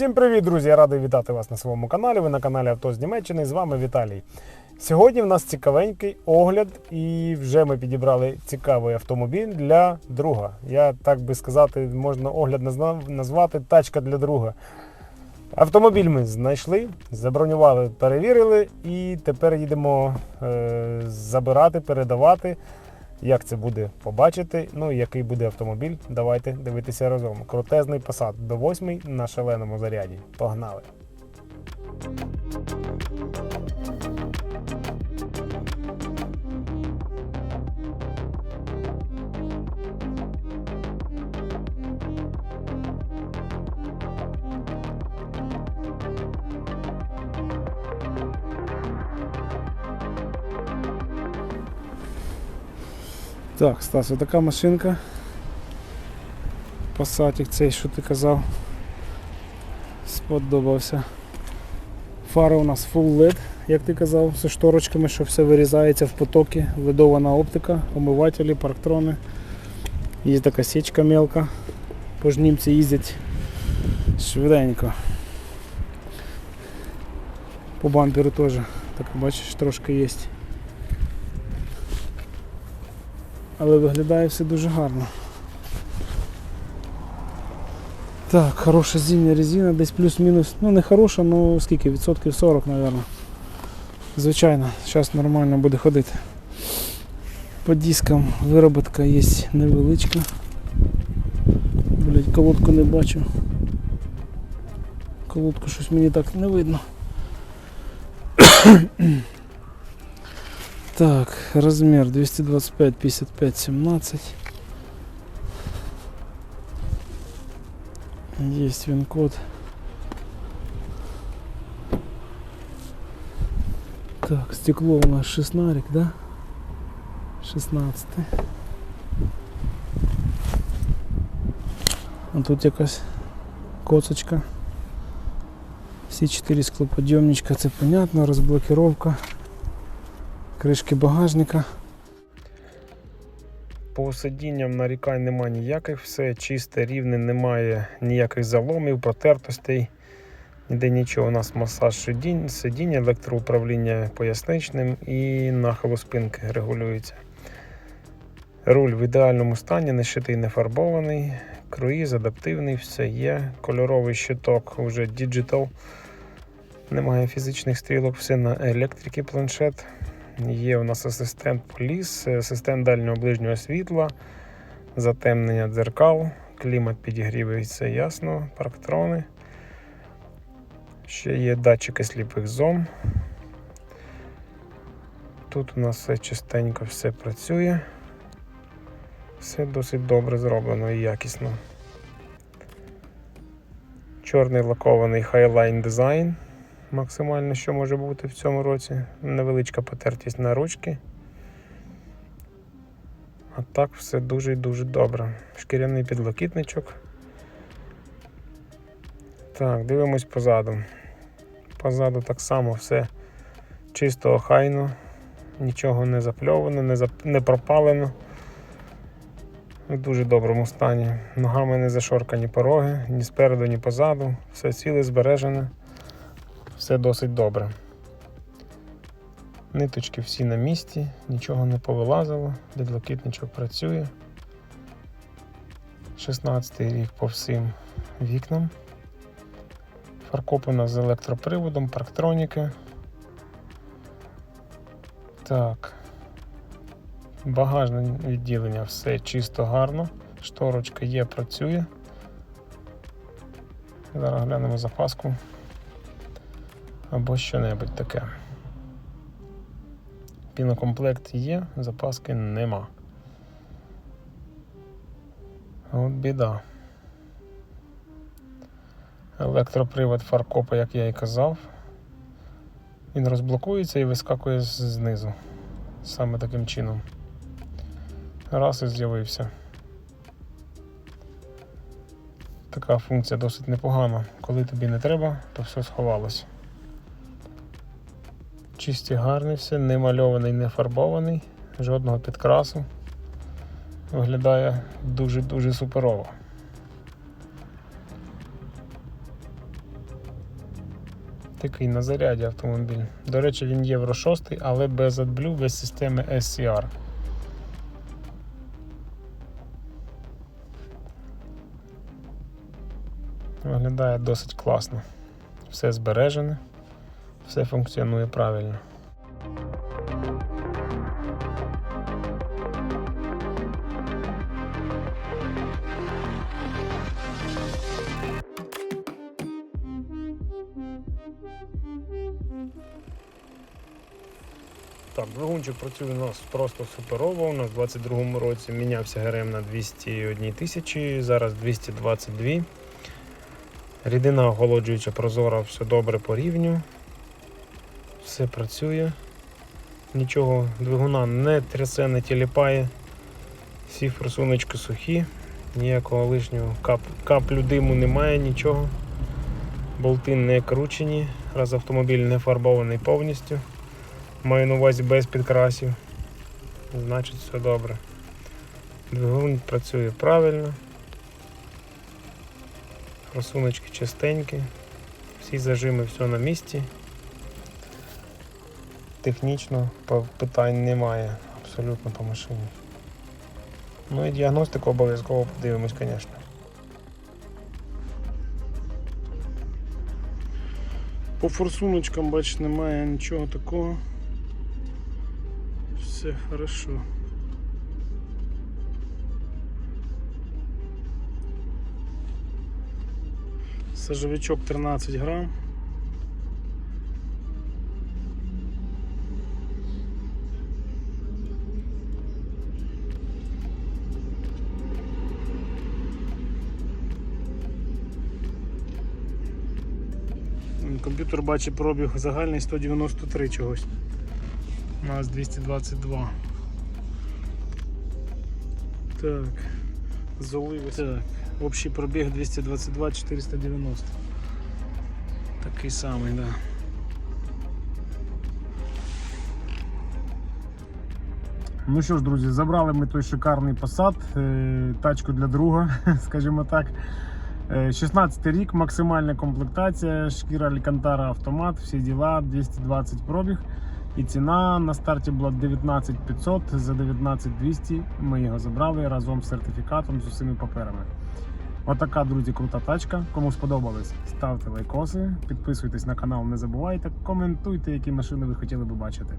Всім привіт, друзі! Я радий вітати вас на своєму каналі. Ви на каналі Авто з Німеччини. З вами Віталій. Сьогодні в нас цікавенький огляд, і вже ми підібрали цікавий автомобіль для друга. Я так би сказати, можна огляд назвати тачка для друга. Автомобіль ми знайшли, забронювали, перевірили, і тепер їдемо е, забирати, передавати. Як це буде побачити, ну і який буде автомобіль, давайте дивитися разом. Крутезний Passat до 8 на шаленому заряді. Погнали! Так, Стас, така машинка. Пасатик цей, що ти казав. Сподобався. Фари у нас Full LED, як ти казав, з шторочками, що все вирізається в потоки, видована оптика, омивателі, парктрони. Є така січка мелка. Бо ж німці їздять швиденько. По бамперу теж, так бачиш, трошки є. Але виглядає все дуже гарно. Так, хороша зимня резина, десь плюс-мінус, ну не хороша, ну скільки, відсотків 40, мабуть. Звичайно, зараз нормально буде ходити. По дискам вироботка є невеличка. Блять, колодку не бачу. Колодку щось мені так не видно. Так, размер 225, 55, 17. Есть вин-код. Так, стекло у нас шестнарик, да? 16. А тут якась коцочка. Всі чотири склоподйомничка, це понятно, розблокировка кришки багажника. По сидінням нарікань немає ніяких, все чисте, рівне, немає ніяких заломів, протертостей. Ніде нічого. У нас масаж сидінь, сидіння, електроуправління поясничним і нахилу спинки регулюється. Руль в ідеальному стані, не шитий, не фарбований, круїз адаптивний, все є. Кольоровий щиток вже Digital. Немає фізичних стрілок, все на електрики планшет. Є у нас асистент поліс, асистент дальнього ближнього світла, затемнення дзеркал, клімат підігрівається ясно, парктрони. Ще є датчики сліпих зон. Тут у нас все чистенько, все працює. Все досить добре зроблено і якісно. Чорний лакований Highline дизайн максимально, що може бути в цьому році. Невеличка потертість на ручки. А так все дуже і дуже добре. Шкіряний підлокітничок. Так, дивимось позаду. Позаду так само все чисто охайно, нічого не запльовано, не, зап... не пропалено. В дуже доброму стані. Ногами не зашоркані пороги, ні спереду, ні позаду. Все ціле збережене все досить добре. Ниточки всі на місці, нічого не повилазило, підлокітничок працює. 16 рік по всім вікнам. Фаркоп з електроприводом, парктроніки. Так. Багажне відділення все чисто гарно. Шторочка є, працює. Зараз глянемо запаску або що-небудь таке. Пінокомплект є, запаски нема. От біда. Електропривод фаркопа, як я і казав, він розблокується і вискакує знизу. Саме таким чином. Раз і з'явився. Така функція досить непогана. Коли тобі не треба, то все сховалось. Чисті гарний все, не мальований, не фарбований, жодного підкрасу. Виглядає дуже-дуже суперово. Такий на заряді автомобіль. До речі, він Євро 6, але без AdBlue, без системи SCR. Виглядає досить класно. Все збережене, все функціонує правильно. Так, двигунчик працює у нас просто суперово. У нас в 22-му році мінявся ГРМ на 201 тисячі, зараз 222. Рідина охолоджуюча прозора, все добре по рівню. Все працює. Нічого двигуна не трясе, не тіліпає. Всі форсуночки сухі, ніякого лишнього кап, каплю диму немає, нічого. Болти не кручені, раз автомобіль не фарбований повністю. Маю на увазі без підкрасів. Значить все добре. Двигун працює правильно. Форсуночки чистенькі, всі зажими, все на місці. Технічно питань немає абсолютно по машині. Ну і діагностику обов'язково подивимось, звісно. По форсуночкам, бачите, немає нічого такого. Все хорошо. Сажовичок 13 грам. Комп'ютер бачить пробіг загальний 193 чогось. У нас 222. Так. Так. Общий пробіг 222 490. Такий самий, да. Ну що ж, друзі, забрали ми той шикарний посад, тачку для друга, скажімо так. Е, 16 рік, максимальна комплектація, шкіра Алькантара автомат, всі діла, 220 пробіг. І ціна на старті була 19 500, за 19 200 ми його забрали разом з сертифікатом з усіми паперами. Отака, друзі, крута тачка. Кому сподобалось, ставте лайкоси, підписуйтесь на канал, не забувайте, коментуйте, які машини ви хотіли би бачити.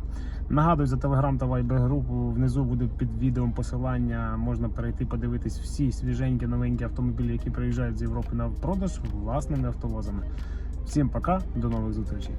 Нагадую, за телеграм та вайбер групу внизу буде під відео посилання. Можна перейти подивитись всі свіженькі новенькі автомобілі, які приїжджають з Європи на продаж власними автовозами. Всім пока, до нових зустрічей.